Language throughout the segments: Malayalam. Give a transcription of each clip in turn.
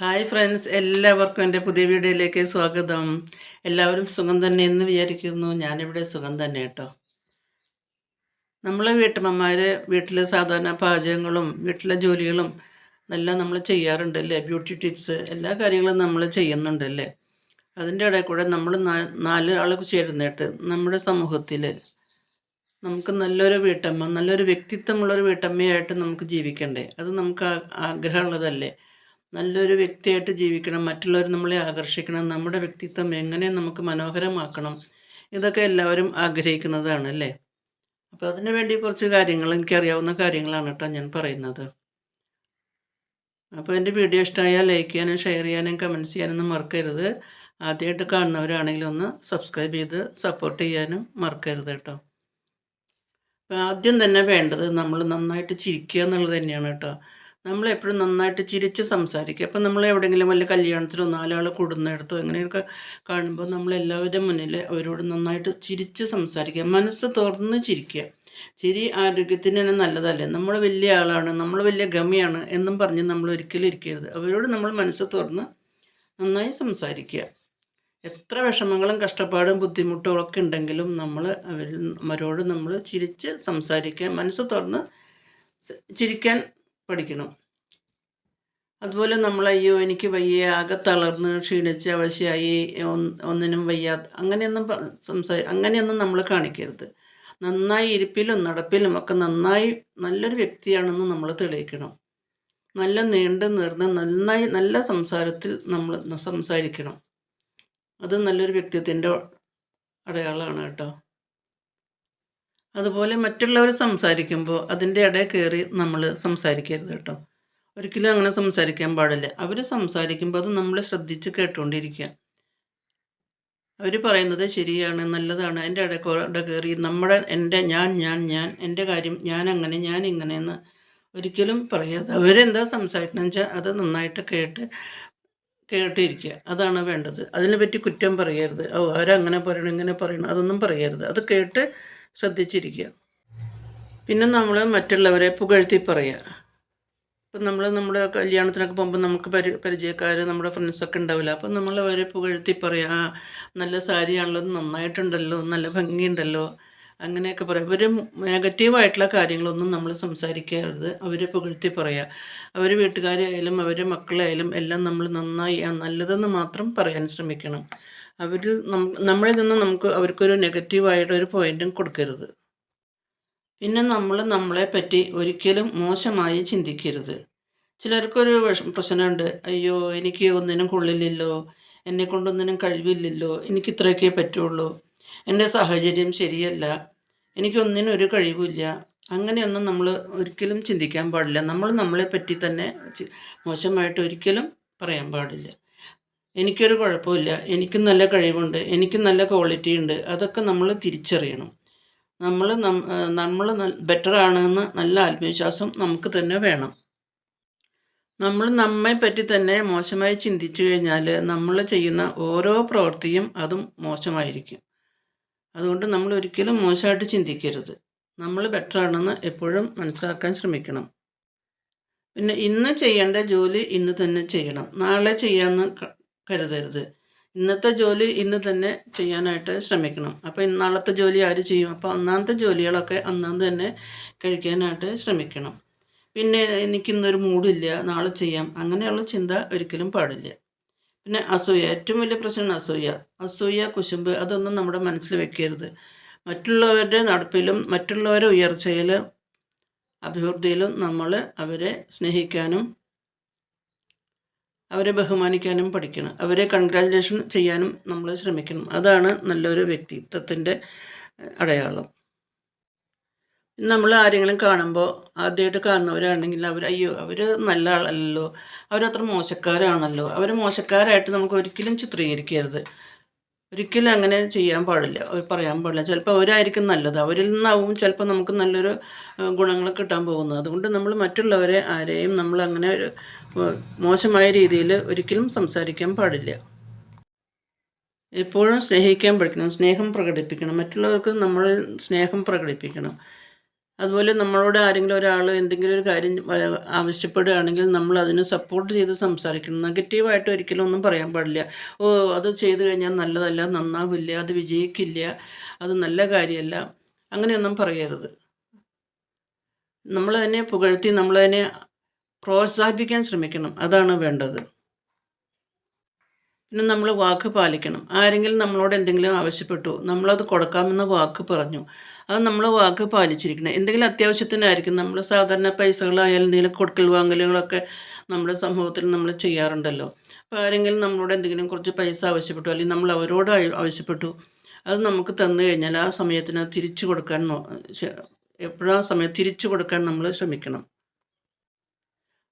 ഹായ് ഫ്രണ്ട്സ് എല്ലാവർക്കും എന്റെ പുതിയ വീഡിയോയിലേക്ക് സ്വാഗതം. എല്ലാവരും സുഖം തന്നെ എന്ന് വിചാരിക്കുന്നു. ഞാനിവിടെ സുഖം തന്നെ കേട്ടോ. നമ്മളെ വീട്ടമ്മമാർ വീട്ടിലെ സാധാരണ പാചകങ്ങളും വീട്ടിലെ ജോലികളും എല്ലാം നമ്മൾ ചെയ്യാറുണ്ടല്ലേ ബ്യൂട്ടി ടിപ്സ് എല്ലാ കാര്യങ്ങളും നമ്മൾ ചെയ്യുന്നുണ്ടല്ലേ അതിന്റെ ഇടയിൽ കൂടെ നമ്മൾ നാല് ആൾ ചേരുന്നിട്ട് നമ്മുടെ സമൂഹത്തിൽ നമുക്ക് നല്ലൊരു വീട്ടമ്മ നല്ലൊരു വ്യക്തിത്വമുള്ളൊരു വീട്ടമ്മയായിട്ട് നമുക്ക് ജീവിക്കണ്ടേ? അത് നമുക്ക് ആഗ്രഹമുള്ളതല്ലേ? നല്ലൊരു വ്യക്തിയായിട്ട് ജീവിക്കണം മറ്റുള്ളവർ നമ്മളെ ആകർഷിക്കണം നമ്മുടെ വ്യക്തിത്വം എങ്ങനെ നമുക്ക് മനോഹരമാക്കണം ഇതൊക്കെ എല്ലാവരും ആഗ്രഹിക്കുന്നതാണ് അല്ലേ? അപ്പോൾ അതിനു വേണ്ടി കുറച്ച് കാര്യങ്ങൾ എനിക്കറിയാവുന്ന കാര്യങ്ങളാണ് കേട്ടോ ഞാൻ പറയുന്നത്. അപ്പോൾ എന്റെ വീഡിയോ ഇഷ്ടമായാൽ ലൈക്ക് ചെയ്യാനും ഷെയർ ചെയ്യാനും കമന്റ്സ് ചെയ്യാനൊന്നും മറക്കരുത്. ആദ്യമായിട്ട് കാണുന്നവരാണെങ്കിൽ ഒന്ന് സബ്സ്ക്രൈബ് ചെയ്ത് സപ്പോർട്ട് ചെയ്യാനും മറക്കരുത് കേട്ടോ. അപ്പോൾ ആദ്യം തന്നെ വേണ്ടത് നമ്മൾ നന്നായിട്ട് ചിരിക്കുക എന്നുള്ളത് തന്നെയാണ് കേട്ടോ. നമ്മൾ എപ്പോഴും നന്നായിട്ട് ചിരിച്ച് സംസാരിക്കുക അപ്പം നമ്മൾ എവിടെയെങ്കിലും വല്ല കല്യാണത്തിനോ നാലാൾ കൂടുന്നിടത്തോ എങ്ങനെയൊക്കെ കാണുമ്പോൾ നമ്മൾ എല്ലാവരുടെ മുന്നിൽ അവരോട് നന്നായിട്ട് ചിരിച്ച് സംസാരിക്കുക. മനസ്സ് തുറന്ന് ചിരിക്കുക. ചിരി ആരോഗ്യത്തിന് തന്നെ നല്ലതല്ലേ? നമ്മൾ വലിയ ആളാണ് നമ്മൾ വലിയ ഗമിയാണ് എന്നും പറഞ്ഞ് നമ്മൾ ഒരിക്കലും ഇരിക്കരുത്. അവരോട് നമ്മൾ മനസ്സ് തുറന്ന് നന്നായി സംസാരിക്കുക. എത്ര വിഷമങ്ങളും കഷ്ടപ്പാടും ബുദ്ധിമുട്ടും ഒക്കെ ഉണ്ടെങ്കിലും നമ്മൾ അവരോട് നമ്മൾ ചിരിച്ച് സംസാരിക്കുക. മനസ്സ് തുറന്ന് ചിരിക്കാൻ പഠിക്കണം. അതുപോലെ നമ്മൾ അയ്യോ എനിക്ക് വയ്യ ആകെ തളർന്ന് ക്ഷീണിച്ച് അവശയായി ഒന്ന് ഒന്നിനും വയ്യാത്ത അങ്ങനെയൊന്നും സംസാ അങ്ങനെയൊന്നും നമ്മൾ കാണിക്കരുത്. നന്നായി ഇരിപ്പിലും നടപ്പിലും ഒക്കെ നന്നായി നല്ലൊരു വ്യക്തിയാണെന്ന് നമ്മൾ തെളിയിക്കണം. നല്ല നീണ്ട് നീർന്ന് നന്നായി നല്ല സംസാരത്തിൽ നമ്മൾ സംസാരിക്കണം. അത് നല്ലൊരു വ്യക്തിത്വത്തിന്റെ അടയാളമാണ് കേട്ടോ. അതുപോലെ മറ്റുള്ളവർ സംസാരിക്കുമ്പോൾ അതിന്റെ ഇടയിൽ കയറി നമ്മൾ സംസാരിക്കരുത് കേട്ടോ. ഒരിക്കലും അങ്ങനെ സംസാരിക്കാൻ പാടില്ല. അവർ സംസാരിക്കുമ്പോൾ അത് നമ്മൾ ശ്രദ്ധിച്ച് കേട്ടുകൊണ്ടിരിക്കുക. അവർ പറയുന്നത് ശരിയാണ് നല്ലതാണ്. എന്റെ ഇടയിൽ കയറി നമ്മുടെ എന്റെ ഞാൻ ഞാൻ ഞാൻ എന്റെ കാര്യം ഞാൻ അങ്ങനെ ഞാൻ ഇങ്ങനെയെന്ന് ഒരിക്കലും പറയാതെ അവരെന്താ സംസാരിക്കണമെന്ന് വെച്ചാൽ അത് നന്നായിട്ട് കേട്ട് കേട്ടിരിക്കുക. അതാണ് വേണ്ടത്. അതിനെപ്പറ്റി കുറ്റം പറയരുത്. ഓ അവരങ്ങനെ പറയണം ഇങ്ങനെ പറയണം അതൊന്നും പറയരുത്. അത് കേട്ട് ശ്രദ്ധിച്ചിരിക്കുക. പിന്നെ നമ്മൾ മറ്റുള്ളവരെ പുകഴ്ത്തി പറയുക. ഇപ്പം നമ്മൾ നമ്മുടെ കല്യാണത്തിനൊക്കെ പോകുമ്പോൾ നമുക്ക് പരി പരിചയക്കാർ നമ്മുടെ ഫ്രണ്ട്സൊക്കെ ഉണ്ടാവില്ല. അപ്പം നമ്മൾ അവരെ പുകഴ്ത്തി പറയുക ആ നല്ല സാരിയാണല്ലോ നന്നായിട്ടുണ്ടല്ലോ നല്ല ഭംഗിയുണ്ടല്ലോ. അങ്ങനെയൊക്കെ പറയാം അവർ നെഗറ്റീവായിട്ടുള്ള കാര്യങ്ങളൊന്നും നമ്മൾ സംസാരിക്കരുത്. അവരെ പുകഴ്ത്തി പറയുക. അവർ വീട്ടുകാരായാലും അവരെ മക്കളായാലും എല്ലാം നമ്മൾ നന്നായി നല്ലതെന്ന് മാത്രം പറയാൻ ശ്രമിക്കണം. നം- നമ്മളിൽ നിന്ന് നമുക്ക് അവർക്കൊരു നെഗറ്റീവായിട്ടൊരു പോയിന്റും കൊടുക്കരുത്. പിന്നെ നമ്മൾ നമ്മളെ പറ്റി ഒരിക്കലും മോശമായി ചിന്തിക്കരുത്. ചിലർക്കൊരു പ്രശ്നമുണ്ട്. അയ്യോ എനിക്ക് ഒന്നിനും കൊള്ളില്ലല്ലോ. എന്നെ കൊണ്ടൊന്നിനും കഴിവില്ലല്ലോ. എനിക്ക് ഇത്രയൊക്കെ പറ്റുള്ളൂ. എന്റെ സാഹചര്യം ശരിയല്ല. എനിക്കൊന്നിനും ഒരു കഴിവില്ല അങ്ങനെയൊന്നും നമ്മൾ ഒരിക്കലും ചിന്തിക്കാൻ പാടില്ല. നമ്മൾ നമ്മളെ പറ്റി തന്നെ മോശമായിട്ട് ഒരിക്കലും പറയാൻ പാടില്ല. എനിക്കൊരു കുഴപ്പമില്ല എനിക്കും നല്ല കഴിവുണ്ട് എനിക്കും നല്ല ക്വാളിറ്റി ഉണ്ട് അതൊക്കെ നമ്മൾ തിരിച്ചറിയണം. നമ്മൾ നമ്മൾ ബെറ്റർ ആണെന്ന് നല്ല ആത്മവിശ്വാസം നമുക്ക് തന്നെ വേണം. നമ്മൾ നമ്മെ പറ്റി തന്നെ മോശമായി ചിന്തിച്ചു കഴിഞ്ഞാൽ നമ്മൾ ചെയ്യുന്ന ഓരോ പ്രവൃത്തിയും അതും മോശമായിരിക്കും. അതുകൊണ്ട് നമ്മൾ ഒരിക്കലും മോശമായിട്ട് ചിന്തിക്കരുത്. നമ്മൾ ബെറ്റർ ആണെന്ന് എപ്പോഴും മനസ്സിലാക്കാൻ ശ്രമിക്കണം. പിന്നെ ഇന്ന് ചെയ്യേണ്ട ജോലി ഇന്ന് തന്നെ ചെയ്യണം. നാളെ ചെയ്യാമെന്ന് കരുതരുത്. ഇന്നത്തെ ജോലി ഇന്ന് തന്നെ ചെയ്യാനായിട്ട് ശ്രമിക്കണം. അപ്പോൾ ഇന്നാളത്തെ ജോലി ആര് ചെയ്യും? അപ്പോൾ അന്നാമത്തെ ജോലികളൊക്കെ അന്നാന്ന് തന്നെ കഴിക്കാനായിട്ട് ശ്രമിക്കണം. പിന്നെ എനിക്കിന്നൊരു മൂടില്ല നാളെ ചെയ്യാം. അങ്ങനെയുള്ള ചിന്ത ഒരിക്കലും പാടില്ല. പിന്നെ അസൂയ ഏറ്റവും വലിയ പ്രശ്നമാണ് അസൂയ. അസൂയ കുശുമ്പ് അതൊന്നും നമ്മുടെ മനസ്സിൽ വെക്കരുത്. മറ്റുള്ളവരുടെ നടപ്പിലും മറ്റുള്ളവരുടെ ഉയർച്ചയിലും അഭിവൃദ്ധിയിലും നമ്മൾ അവരെ സ്നേഹിക്കാനും അവരെ ബഹുമാനിക്കാനും പഠിക്കണം. അവരെ കൺഗ്രാജുലേഷൻ ചെയ്യാനും നമ്മൾ ശ്രമിക്കണം. അതാണ് നല്ലൊരു വ്യക്തിത്വത്തിന്റെ അടയാളം. നമ്മൾ ആരെങ്കിലും കാണുമ്പോൾ ആദ്യമായിട്ട് കാണുന്നവരാണെങ്കിൽ അവർ അയ്യോ അവർ നല്ല ആളല്ലോ അവരത്ര മോശക്കാരാണല്ലോ. അവർ മോശക്കാരായിട്ട് നമുക്ക് ഒരിക്കലും ചിത്രീകരിക്കരുത്. ഒരിക്കലും അങ്ങനെ ചെയ്യാൻ പാടില്ല പറയാൻ പാടില്ല. ചിലപ്പോൾ അവരായിരിക്കും നല്ലത്. അവരിൽ നിന്നാവും ചിലപ്പോൾ നമുക്ക് നല്ലൊരു ഗുണങ്ങൾ കിട്ടാൻ പോകുന്നത്. അതുകൊണ്ട് നമ്മൾ മറ്റുള്ളവരെ ആരെയും നമ്മൾ അങ്ങനെ മോശമായ രീതിയിൽ ഒരിക്കലും സംസാരിക്കാൻ പാടില്ല. എപ്പോഴും സ്നേഹിക്കാൻ പഠിക്കണം സ്നേഹം പ്രകടിപ്പിക്കണം. മറ്റുള്ളവർക്ക് നമ്മൾ സ്നേഹം പ്രകടിപ്പിക്കണം. അതുപോലെ നമ്മളോട് ആരെങ്കിലും ഒരാൾ എന്തെങ്കിലും ഒരു കാര്യം ആവശ്യപ്പെടുകയാണെങ്കിൽ നമ്മൾ അതിന് സപ്പോർട്ട് ചെയ്ത് സംസാരിക്കണം. നെഗറ്റീവായിട്ട് ഒരിക്കലും ഒന്നും പറയാൻ പാടില്ല. ഓ അത് ചെയ്തു കഴിഞ്ഞാൽ നല്ലതല്ല നന്നാവില്ല അത് വിജയിക്കില്ല അത് നല്ല കാര്യമല്ല. അങ്ങനെയൊന്നും പറയരുത്. നമ്മളതിനെ പുകഴ്ത്തി നമ്മളതിനെ പ്രോത്സാഹിപ്പിക്കാൻ ശ്രമിക്കണം. അതാണ് വേണ്ടത്. പിന്നെ നമ്മൾ വാക്ക് പാലിക്കണം. ആരെങ്കിലും നമ്മളോട് എന്തെങ്കിലും ആവശ്യപ്പെട്ടു നമ്മളത് കൊടുക്കാമെന്ന് വാക്ക് പറഞ്ഞു. അത് നമ്മൾ വാക്ക് പാലിച്ചിരിക്കണം. എന്തെങ്കിലും അത്യാവശ്യത്തിനായിരിക്കും. നമ്മൾ സാധാരണ പൈസകളായാലും എന്തെങ്കിലും കൊടുക്കൽ വാങ്ങലുകളൊക്കെ നമ്മുടെ സമൂഹത്തിൽ നമ്മൾ ചെയ്യാറുണ്ടല്ലോ. അപ്പോൾ ആരെങ്കിലും നമ്മളോട് എന്തെങ്കിലും കുറച്ച് പൈസ ആവശ്യപ്പെട്ടു അല്ലെങ്കിൽ നമ്മൾ അവരോട് ആവശ്യപ്പെട്ടു അത് നമുക്ക് തന്നു കഴിഞ്ഞാൽ ആ സമയത്തിന് തിരിച്ചു കൊടുക്കാൻ എപ്പോഴും ആ സമയം തിരിച്ചു കൊടുക്കാൻ നമ്മൾ ശ്രമിക്കണം.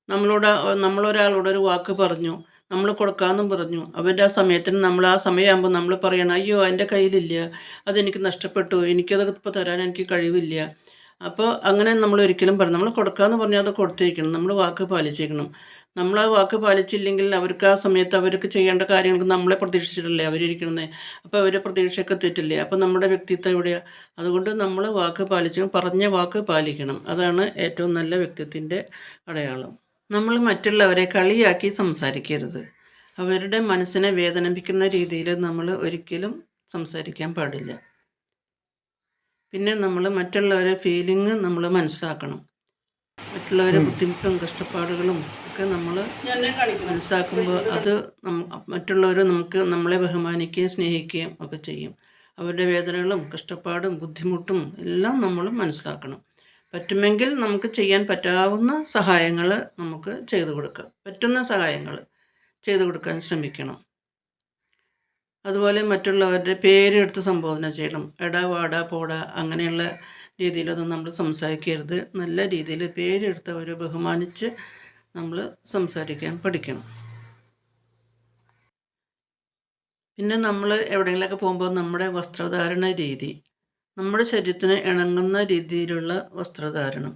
നമ്മളോട് നമ്മളൊരാളോട് ഒരു വാക്ക് പറഞ്ഞു നമ്മൾ കൊടുക്കാമെന്നും പറഞ്ഞു. അവരുടെ ആ സമയത്തിന് നമ്മൾ ആ സമയമാകുമ്പോൾ നമ്മൾ പറയണം അയ്യോ എന്റെ കയ്യിലില്ല. അതെനിക്ക് നഷ്ടപ്പെട്ടു. എനിക്കത് ഇപ്പോൾ തരാൻ എനിക്ക് കഴിവില്ല. അപ്പോൾ അങ്ങനെ നമ്മൾ ഒരിക്കലും പറഞ്ഞു നമ്മൾ കൊടുക്കാമെന്ന് പറഞ്ഞാൽ അത് കൊടുത്തേക്കണം. നമ്മൾ വാക്ക് പാലിച്ചേക്കണം. നമ്മൾ ആ വാക്ക് പാലിച്ചില്ലെങ്കിൽ അവർക്ക് ആ സമയത്ത് അവർക്ക് ചെയ്യേണ്ട കാര്യങ്ങൾക്ക് നമ്മളെ പ്രതീക്ഷിച്ചിട്ടല്ലേ അവരിരിക്കുന്നത് അപ്പോൾ അവരെ പ്രതീക്ഷയൊക്കെ തെറ്റില്ലേ? അപ്പോൾ നമ്മുടെ വ്യക്തിത്വം എവിടെയാണ് അതുകൊണ്ട് നമ്മൾ വാക്ക് പാലിച്ചു പറഞ്ഞ വാക്ക് പാലിക്കണം. അതാണ് ഏറ്റവും നല്ല വ്യക്തിത്വത്തിന്റെ അടയാളം. നമ്മൾ മറ്റുള്ളവരെ കളിയാക്കി സംസാരിക്കരുത്. അവരുടെ മനസ്സിനെ വേദനിപ്പിക്കുന്ന രീതിയിൽ നമ്മൾ ഒരിക്കലും സംസാരിക്കാൻ പാടില്ല. പിന്നെ നമ്മൾ മറ്റുള്ളവരെ ഫീലിംഗ് നമ്മൾ മനസ്സിലാക്കണം. മറ്റുള്ളവരെ ബുദ്ധിമുട്ടും കഷ്ടപ്പാടുകളും ഒക്കെ നമ്മൾ മനസ്സിലാക്കുമ്പോൾ അത് മറ്റുള്ളവർ നമുക്ക് നമ്മളെ ബഹുമാനിക്കുകയും സ്നേഹിക്കുകയും ഒക്കെ ചെയ്യും. അവരുടെ വേദനകളും കഷ്ടപ്പാടും ബുദ്ധിമുട്ടും എല്ലാം നമ്മൾ മനസ്സിലാക്കണം. പറ്റുമെങ്കിൽ നമുക്ക് ചെയ്യാൻ പറ്റാവുന്ന സഹായങ്ങൾ നമുക്ക് ചെയ്തു കൊടുക്കാം. പറ്റുന്ന സഹായങ്ങൾ ചെയ്തു കൊടുക്കാൻ ശ്രമിക്കണം. അതുപോലെ മറ്റുള്ളവരുടെ പേരെടുത്ത് സംബോധന ചെയ്യണം. എടാ വാടാ പോടാ അങ്ങനെയുള്ള രീതിയിലൊന്നും നമ്മൾ സംസാരിക്കരുത്. നല്ല രീതിയിൽ പേരെടുത്ത് അവരെ ബഹുമാനിച്ച് നമ്മൾ സംസാരിക്കാൻ പഠിക്കണം. പിന്നെ നമ്മൾ എവിടെയെങ്കിലുമൊക്കെ പോകുമ്പോൾ നമ്മുടെ വസ്ത്രധാരണ രീതി നമ്മുടെ ശരീരത്തിന് ഇണങ്ങുന്ന രീതിയിലുള്ള വസ്ത്രധാരണം.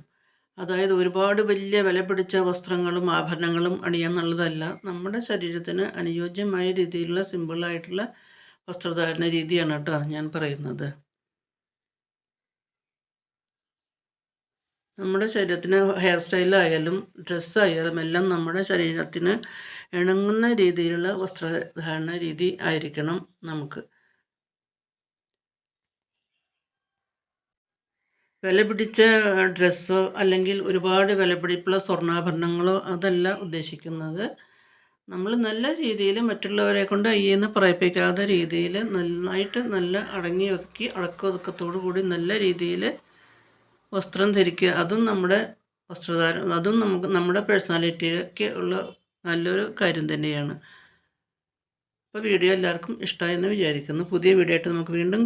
അതായത് ഒരുപാട് വലിയ വില പിടിച്ച വസ്ത്രങ്ങളും ആഭരണങ്ങളും അണിയാൻ നല്ലതല്ല. നമ്മുടെ ശരീരത്തിന് അനുയോജ്യമായ രീതിയിലുള്ള സിമ്പിളായിട്ടുള്ള വസ്ത്രധാരണ രീതിയാണ് കേട്ടോ ഞാൻ പറയുന്നത്. നമ്മുടെ ശരീരത്തിന് ഹെയർ സ്റ്റൈലായാലും ഡ്രസ്സായാലും എല്ലാം നമ്മുടെ ശരീരത്തിന് ഇണങ്ങുന്ന രീതിയിലുള്ള വസ്ത്രധാരണ രീതി ആയിരിക്കണം നമുക്ക്. വില പിടിച്ച ഡ്രസ്സോ അല്ലെങ്കിൽ ഒരുപാട് വില പിടിപ്പുള്ള സ്വർണാഭരണങ്ങളോ അതല്ല ഉദ്ദേശിക്കുന്നത്. നമ്മൾ നല്ല രീതിയിൽ മറ്റുള്ളവരെ കൊണ്ട് അയ്യെന്ന് പറയിപ്പിക്കാത്ത രീതിയിൽ നന്നായിട്ട് നല്ല അടങ്ങി ഒതുക്കി അടക്കം കൂടി നല്ല രീതിയിൽ വസ്ത്രം ധരിക്കുക. അതും നമ്മുടെ വസ്ത്രധാരണം അതും നമുക്ക് നമ്മുടെ പേഴ്സണാലിറ്റിയൊക്കെ ഉള്ള നല്ലൊരു കാര്യം തന്നെയാണ്. അപ്പോൾ വീഡിയോ എല്ലാവർക്കും ഇഷ്ടമായെന്ന് വിചാരിക്കുന്നു. പുതിയ വീഡിയോ ആയിട്ട് നമുക്ക് വീണ്ടും